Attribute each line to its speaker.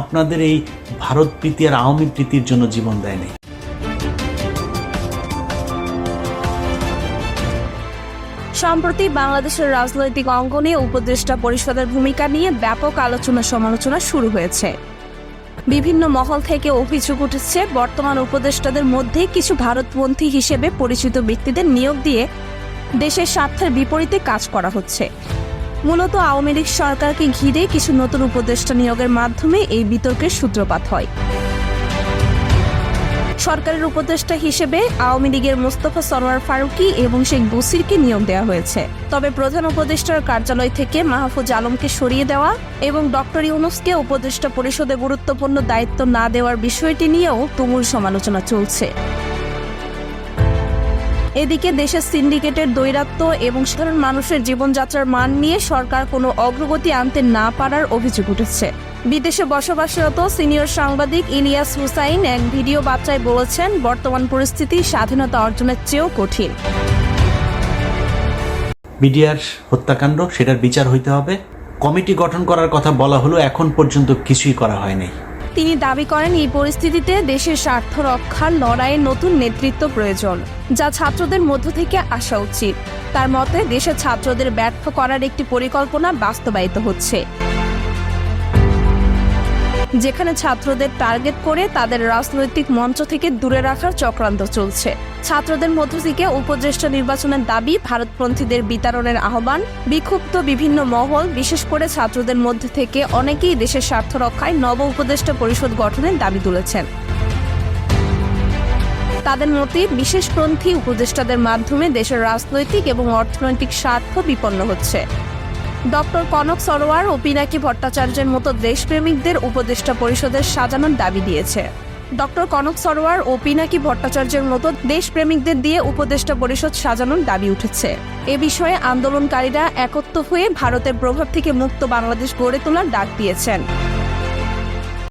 Speaker 1: আপনাদের এই ভারত প্রীতি আর আওয়ামী প্রীতির জন্য জীবন দেয় নাই
Speaker 2: সম্প্রতি বাংলাদেশের রাজনৈতিক অঙ্গনে উপদেষ্টা পরিষদের ভূমিকা নিয়ে ব্যাপক আলোচনা সমালোচনা শুরু হয়েছে। বিভিন্ন মহল থেকে অভিযোগ উঠেছে, বর্তমান উপদেষ্টাদের মধ্যে কিছু ভারতপন্থী হিসেবে পরিচিত ব্যক্তিদের নিয়োগ দিয়ে দেশের স্বার্থের বিপরীতে কাজ করা হচ্ছে। মূলত আওয়ামী লীগ সরকারকে ঘিরে কিছু নতুন উপদেষ্টা নিয়োগের মাধ্যমে এই বিতর্কের সূত্রপাত হয়। সরকারের উপদেষ্টা হিসেবে আওয়ামী লীগের মোস্তফা সরোয়ার ফারুকি এবং শেখ বসিরকে নিয়োগ দেওয়া হয়েছে। তবে প্রধান উপদেষ্টার কার্যালয় থেকে মাহফুজ আলমকে সরিয়ে দেওয়া এবং ডক্টর ইউনুসকে উপদেষ্টা পরিষদে গুরুত্বপূর্ণ দায়িত্ব না দেওয়ার বিষয়টি নিয়েও তুমুল সমালোচনা চলছে। এদিকে দেশের সিন্ডিকেটের দৈরাত্য এবং সাধারণ মানুষের জীবনযাত্রার মান নিয়ে সরকার কোনো অগ্রগতি আনতে না পারার অভিযোগ উঠেছে। বিদেশে বসবাসরত সিনিয়র সাংবাদিক ইলিয়াস হুসাইন এক ভিডিও বার্তায় বলেছেন, বর্তমান পরিস্থিতি স্বাধীনতা অর্জনের চেয়েও কঠিন।
Speaker 1: মিডিয়ার হত্যাকাণ্ড, সেটার বিচার হইতে হবে। কমিটি গঠন করার কথা বলা হলো এখন পর্যন্ত কিছুই করা হয়নি।
Speaker 2: তিনি দাবি করেন এই পরিস্থিতিতে দেশের স্বার্থ রক্ষার লড়াইয়ে নতুন নেতৃত্ব প্রয়োজন, যা ছাত্রদের মধ্য থেকে আসা উচিত। তার মতে, দেশের ছাত্রদের ব্যর্থ করার একটি পরিকল্পনা বাস্তবায়িত হচ্ছে। যেখানে ছাত্রদের টার্গেট করে তাদের রাজনৈতিক মঞ্চ থেকে দূরে রাখার চক্রান্ত চলছে। ছাত্রদের মধ্য থেকে উপদেষ্টা নির্বাচনের দাবি, ভারতপন্থীদের বিতরণের আহ্বান, বিক্ষুব্ধ বিভিন্ন মহল, বিশেষ করে ছাত্রদের মধ্যে থেকে অনেকেই দেশের স্বার্থ রক্ষায় নব উপদেষ্টা পরিষদ গঠনের দাবি তুলেছেন। তাদের মতে বিশেষপন্থী উপদেষ্টাদের মাধ্যমে দেশের রাজনৈতিক এবং অর্থনৈতিক স্বার্থ বিপন্ন হচ্ছে। ডক্টর কনক সরোয়ার ও পিনাকি ভট্টাচার্যের মতো দেশপ্রেমিকদের উপদেষ্টা পরিষদের সাজানোর দাবি দিয়েছে। ডক্টর কনক সরোয়ার ও পিনাকি ভট্টাচার্যের মতো দেশপ্রেমিকদের দিয়ে উপদেষ্টা পরিষদ সাজানোর দাবি উঠেছে। এ বিষয়ে আন্দোলনকারীরা একত্র হয়ে ভারতের প্রভাব থেকে মুক্ত বাংলাদেশ গড়ে তোলার ডাক দিয়েছেন।